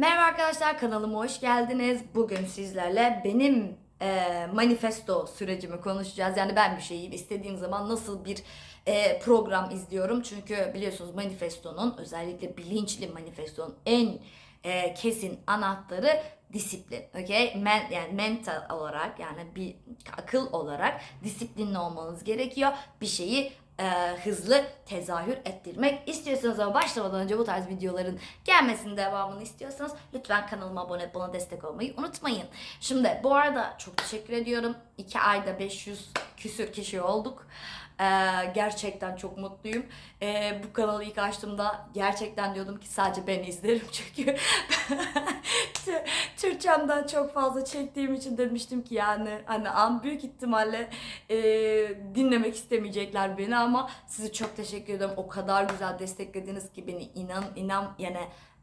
Merhaba arkadaşlar kanalıma hoş geldiniz. Bugün sizlerle benim e, manifesto sürecimi konuşacağız. Yani ben bir şeyi istediğim zaman nasıl bir e, program izliyorum. Çünkü biliyorsunuz manifestonun özellikle bilinçli manifestonun en e, kesin anahtarı disiplin. Okay? Men, yani mental olarak yani bir akıl olarak disiplinli olmanız gerekiyor. Bir şeyi e, hızlı tezahür ettirmek istiyorsanız ama başlamadan önce bu tarz videoların gelmesinin devamını istiyorsanız lütfen kanalıma abone olup bana destek olmayı unutmayın. Şimdi bu arada çok teşekkür ediyorum. 2 ayda 500 küsür kişi olduk. Ee, gerçekten çok mutluyum. Ee, bu kanalı ilk açtığımda gerçekten diyordum ki sadece ben izlerim çünkü Tü- Türkçemden çok fazla çektiğim için demiştim ki yani hani an büyük ihtimalle e, dinlemek istemeyecekler beni ama size çok teşekkür ederim. O kadar güzel desteklediniz ki beni inan inan yani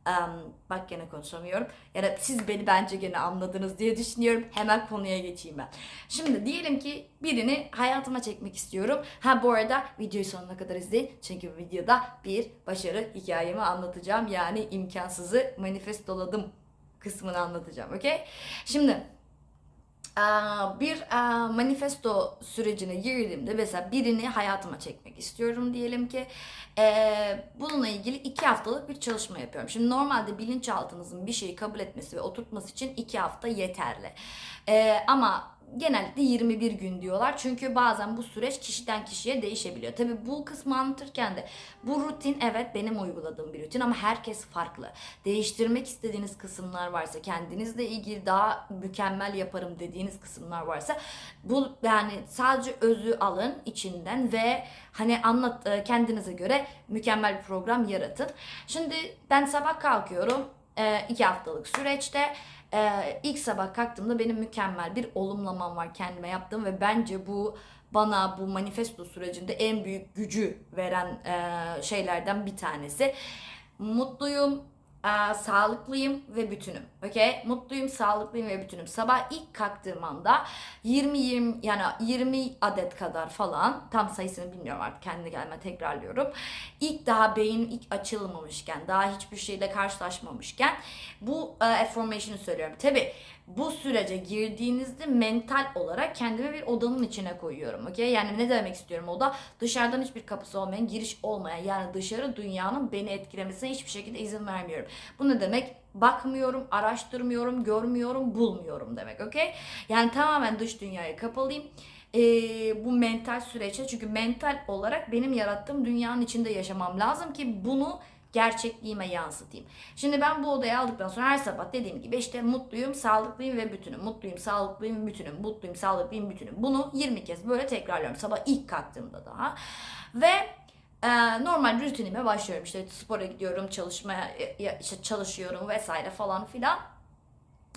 em, bak gene konuşamıyorum. Yani siz beni bence gene anladınız diye düşünüyorum. Hemen konuya geçeyim ben. Şimdi diyelim ki birini hayatıma çekmek istiyorum. Ha bu arada videoyu sonuna kadar izleyin. Çünkü videoda bir başarı hikayemi anlatacağım. Yani imkansızı manifestoladım kısmını anlatacağım. Okey? Şimdi bir aa, manifesto sürecine girdiğimde mesela birini hayatıma çekmek istiyorum diyelim ki Ee, bununla ilgili iki haftalık bir çalışma yapıyorum. Şimdi normalde bilinçaltınızın bir şeyi kabul etmesi ve oturtması için iki hafta yeterli. Ee, ama genellikle 21 gün diyorlar. Çünkü bazen bu süreç kişiden kişiye değişebiliyor. Tabi bu kısmı anlatırken de bu rutin evet benim uyguladığım bir rutin ama herkes farklı. Değiştirmek istediğiniz kısımlar varsa, kendinizle ilgili daha mükemmel yaparım dediğiniz kısımlar varsa bu yani sadece özü alın içinden ve hani anlat e, kendinize göre mükemmel bir program yaratın. Şimdi ben sabah kalkıyorum e, iki haftalık süreçte ee, ilk sabah kalktığımda benim mükemmel bir olumlamam var kendime yaptığım ve bence bu bana bu manifesto sürecinde en büyük gücü veren e, şeylerden bir tanesi. Mutluyum, e, sağlıklıyım ve bütünüm. Okay? Mutluyum, sağlıklıyım ve bütünüm. Sabah ilk kalktığım anda 20 20 yani 20 adet kadar falan tam sayısını bilmiyorum artık kendi gelme tekrarlıyorum. İlk daha beynim ilk açılmamışken, daha hiçbir şeyle karşılaşmamışken bu e, affirmation'ı söylüyorum. Tabi bu sürece girdiğinizde mental olarak kendimi bir odanın içine koyuyorum. Okay? Yani ne demek istiyorum oda? Dışarıdan hiçbir kapısı olmayan, giriş olmayan yani dışarı dünyanın beni etkilemesine hiçbir şekilde izin vermiyorum. Bu ne demek? Bakmıyorum, araştırmıyorum, görmüyorum, bulmuyorum demek. Okay? Yani tamamen dış dünyaya kapalıyım. Ee, bu mental süreçte çünkü mental olarak benim yarattığım dünyanın içinde yaşamam lazım ki bunu gerçekliğime yansıtayım. Şimdi ben bu odaya aldıktan sonra her sabah dediğim gibi işte mutluyum, sağlıklıyım ve bütünüm. Mutluyum, sağlıklıyım, bütünüm. Mutluyum, sağlıklıyım, bütünüm. Bunu 20 kez böyle tekrarlıyorum. Sabah ilk kalktığımda daha. Ve e, normal rutinime başlıyorum. İşte spora gidiyorum, çalışmaya ya- işte çalışıyorum vesaire falan filan.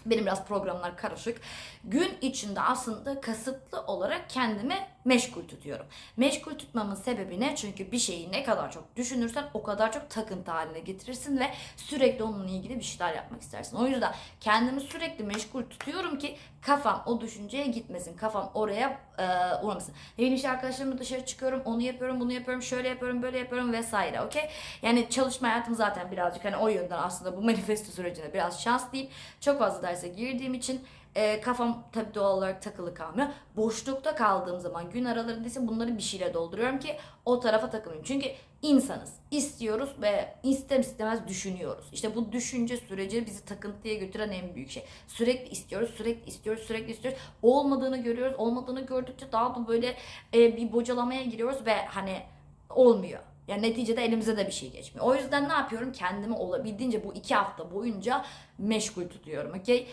Benim biraz programlar karışık. Gün içinde aslında kasıtlı olarak kendimi meşgul tutuyorum. Meşgul tutmamın sebebi ne? Çünkü bir şeyi ne kadar çok düşünürsen o kadar çok takıntı haline getirirsin ve sürekli onunla ilgili bir şeyler yapmak istersin. O yüzden kendimi sürekli meşgul tutuyorum ki kafam o düşünceye gitmesin. Kafam oraya e, uğramasın. Ne bileyim arkadaşlarımla dışarı çıkıyorum, onu yapıyorum, bunu yapıyorum, şöyle yapıyorum, böyle yapıyorum vesaire. Okey? Yani çalışma hayatım zaten birazcık hani o yönden aslında bu manifesto sürecinde biraz şanslıyım. Çok fazla derse girdiğim için e, kafam tabii doğal olarak takılı kalmıyor. Boşlukta kaldığım zaman gün aralarında ise bunları bir şeyle dolduruyorum ki o tarafa takılmayayım. Çünkü insanız. istiyoruz ve istem istemez düşünüyoruz. İşte bu düşünce süreci bizi takıntıya götüren en büyük şey. Sürekli istiyoruz, sürekli istiyoruz, sürekli istiyoruz. Olmadığını görüyoruz. Olmadığını gördükçe daha da böyle e, bir bocalamaya giriyoruz ve hani olmuyor. Yani neticede elimize de bir şey geçmiyor. O yüzden ne yapıyorum? Kendimi olabildiğince bu iki hafta boyunca meşgul tutuyorum. Okey?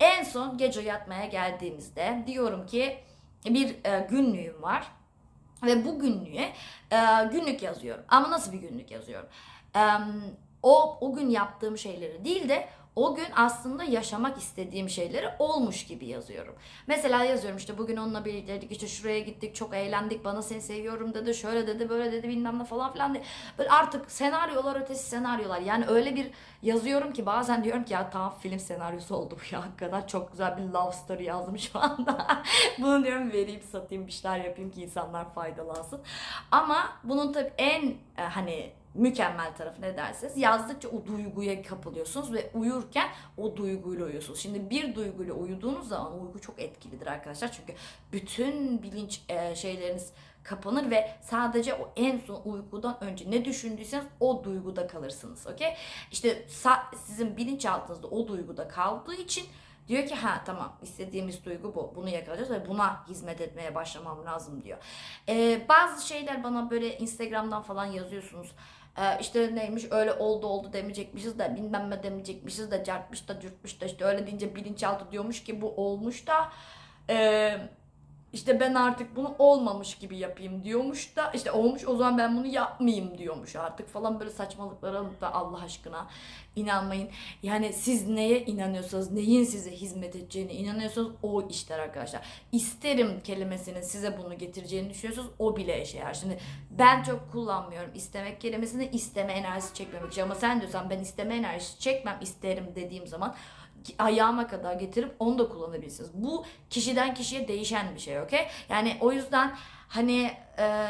En son gece yatmaya geldiğimizde diyorum ki bir e, günlüğüm var. Ve bu günlüğe e, günlük yazıyorum. Ama nasıl bir günlük yazıyorum? E, o o gün yaptığım şeyleri değil de o gün aslında yaşamak istediğim şeyleri olmuş gibi yazıyorum. Mesela yazıyorum işte bugün onunla birlikteydik işte şuraya gittik çok eğlendik bana seni seviyorum dedi şöyle dedi böyle dedi bilmem ne falan filan diye. Böyle artık senaryolar ötesi senaryolar yani öyle bir yazıyorum ki bazen diyorum ki ya tamam film senaryosu oldu bu ya hakikaten çok güzel bir love story yazdım şu anda. Bunu diyorum vereyim satayım bir şeyler yapayım ki insanlar faydalansın. Ama bunun tabii en e, hani mükemmel tarafı ne derseniz yazdıkça o duyguya kapılıyorsunuz ve uyurken o duyguyla uyuyorsunuz. Şimdi bir duyguyla uyuduğunuz zaman uyku çok etkilidir arkadaşlar. Çünkü bütün bilinç e, şeyleriniz kapanır ve sadece o en son uykudan önce ne düşündüyseniz o duyguda kalırsınız. Okey? İşte sizin bilinçaltınızda o duyguda kaldığı için diyor ki ha tamam istediğimiz duygu bu. Bunu yakalayacağız ve buna hizmet etmeye başlamam lazım diyor. Ee, bazı şeyler bana böyle Instagram'dan falan yazıyorsunuz. Ee, işte neymiş öyle oldu oldu demeyecekmişiz de bilmem ne demeyecekmişiz de cartmış da cürtmüş da işte öyle deyince bilinçaltı diyormuş ki bu olmuş da eee işte ben artık bunu olmamış gibi yapayım diyormuş da işte olmuş o zaman ben bunu yapmayayım diyormuş artık falan böyle saçmalıklara da Allah aşkına inanmayın. Yani siz neye inanıyorsanız, neyin size hizmet edeceğine inanıyorsanız o işler arkadaşlar. İsterim kelimesinin size bunu getireceğini düşünüyorsanız o bile işe yarar. Şimdi ben çok kullanmıyorum istemek kelimesini isteme enerjisi çekmemek için ama sen diyorsan ben isteme enerjisi çekmem isterim dediğim zaman ayağıma kadar getirip onu da kullanabilirsiniz. Bu kişiden kişiye değişen bir şey okey? Yani o yüzden hani e,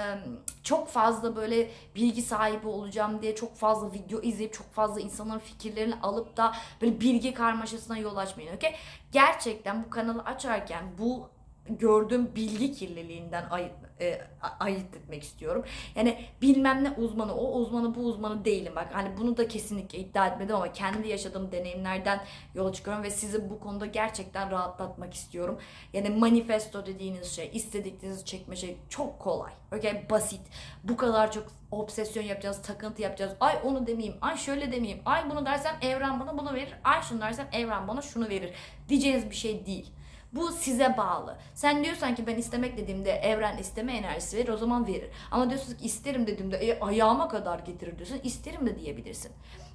çok fazla böyle bilgi sahibi olacağım diye çok fazla video izleyip çok fazla insanların fikirlerini alıp da böyle bilgi karmaşasına yol açmayın okey? Gerçekten bu kanalı açarken bu gördüğüm bilgi kirliliğinden ayırt, e, ayırt etmek istiyorum. Yani bilmem ne uzmanı, o uzmanı bu uzmanı değilim. Bak hani bunu da kesinlikle iddia etmedim ama kendi yaşadığım deneyimlerden yola çıkıyorum ve sizi bu konuda gerçekten rahatlatmak istiyorum. Yani manifesto dediğiniz şey, istediklerinizi çekme şey çok kolay. Okay? Basit. Bu kadar çok obsesyon yapacağız, takıntı yapacağız. Ay onu demeyeyim, ay şöyle demeyeyim, ay bunu dersem evren bana bunu verir, ay şunu dersem evren bana şunu verir. Diyeceğiniz bir şey değil. Bu size bağlı. Sen diyorsan ki ben istemek dediğimde evren isteme enerjisi verir o zaman verir. Ama diyorsun ki isterim dediğimde e, ayağıma kadar getirir diyorsun. İsterim de diyebilirsin.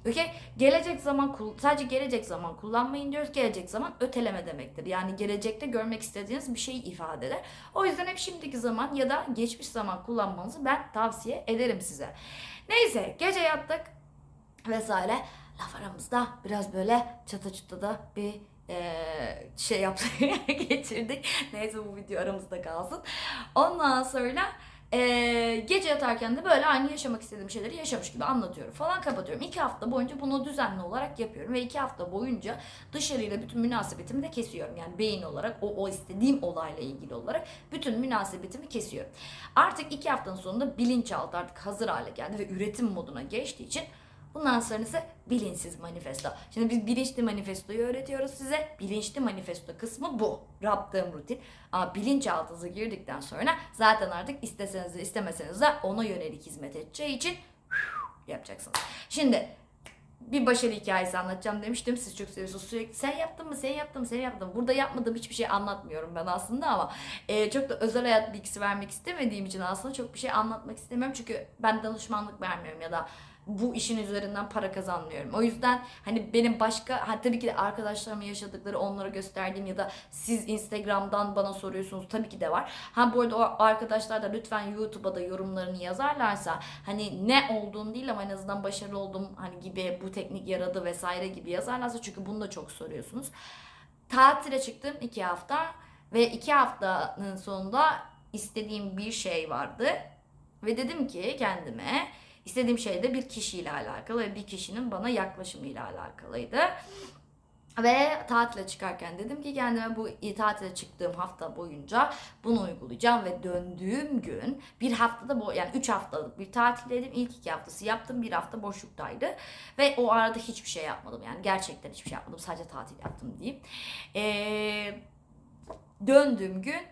Okey? Gelecek zaman sadece gelecek zaman kullanmayın diyoruz. Gelecek zaman öteleme demektir. Yani gelecekte görmek istediğiniz bir şeyi ifade eder. O yüzden hep şimdiki zaman ya da geçmiş zaman kullanmanızı ben tavsiye ederim size. Neyse gece yattık vesaire. Laf aramızda biraz böyle çata çutta da bir ee, şey yaptık geçirdik. Neyse bu video aramızda kalsın. Ondan sonra ee, gece yatarken de böyle aynı yaşamak istediğim şeyleri yaşamış gibi anlatıyorum falan kapatıyorum. İki hafta boyunca bunu düzenli olarak yapıyorum ve iki hafta boyunca dışarıyla bütün münasebetimi de kesiyorum. Yani beyin olarak o, o istediğim olayla ilgili olarak bütün münasebetimi kesiyorum. Artık iki haftanın sonunda bilinçaltı artık hazır hale geldi ve üretim moduna geçtiği için Bundan sonrası bilinçsiz manifesto. Şimdi biz bilinçli manifestoyu öğretiyoruz size. Bilinçli manifesto kısmı bu. Yaptığım rutin. Ama bilinçaltınıza girdikten sonra zaten artık isteseniz de istemeseniz de ona yönelik hizmet edeceği için yapacaksınız. Şimdi bir başarı hikayesi anlatacağım demiştim. Siz çok seviyorsunuz sürekli. Sen yaptın mı? Sen yaptın mı? Sen yaptın mı? Burada yapmadığım hiçbir şey anlatmıyorum ben aslında ama e, çok da özel hayat bilgisi vermek istemediğim için aslında çok bir şey anlatmak istemiyorum. Çünkü ben danışmanlık vermiyorum ya da bu işin üzerinden para kazanmıyorum. O yüzden hani benim başka ha tabii ki de arkadaşlarımın yaşadıkları onlara gösterdiğim ya da siz Instagram'dan bana soruyorsunuz tabii ki de var. Ha bu arada o arkadaşlar da lütfen YouTube'a da yorumlarını yazarlarsa hani ne olduğunu değil ama en azından başarılı oldum hani gibi bu teknik yaradı vesaire gibi yazarlarsa çünkü bunu da çok soruyorsunuz. Tatile çıktım iki hafta ve iki haftanın sonunda istediğim bir şey vardı ve dedim ki kendime İstediğim şey de bir kişiyle alakalı bir kişinin bana yaklaşımıyla alakalıydı. Ve tatile çıkarken dedim ki kendime bu tatile çıktığım hafta boyunca bunu uygulayacağım ve döndüğüm gün bir haftada bu yani 3 haftalık bir tatildeydim. İlk iki haftası yaptım. Bir hafta boşluktaydı. Ve o arada hiçbir şey yapmadım. Yani gerçekten hiçbir şey yapmadım. Sadece tatil yaptım diyeyim. Ee, döndüğüm gün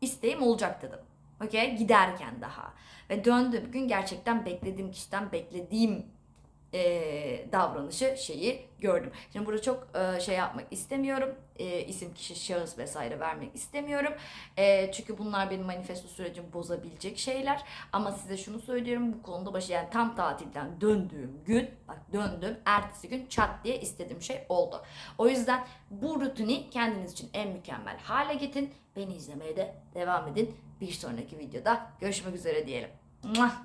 isteğim olacak dedim. Okey giderken daha. Ve döndüğüm gün gerçekten beklediğim kişiden beklediğim e, davranışı şeyi gördüm. Şimdi burada çok e, şey yapmak istemiyorum. E, isim, kişi, şahıs vesaire vermek istemiyorum. E, çünkü bunlar benim manifesto sürecimi bozabilecek şeyler. Ama size şunu söylüyorum bu konuda başı yani tam tatilden döndüğüm gün bak döndüm ertesi gün çat diye istediğim şey oldu. O yüzden bu rutini kendiniz için en mükemmel hale getirin. Beni izlemeye de devam edin. Bir sonraki videoda görüşmek üzere diyelim. Mwah.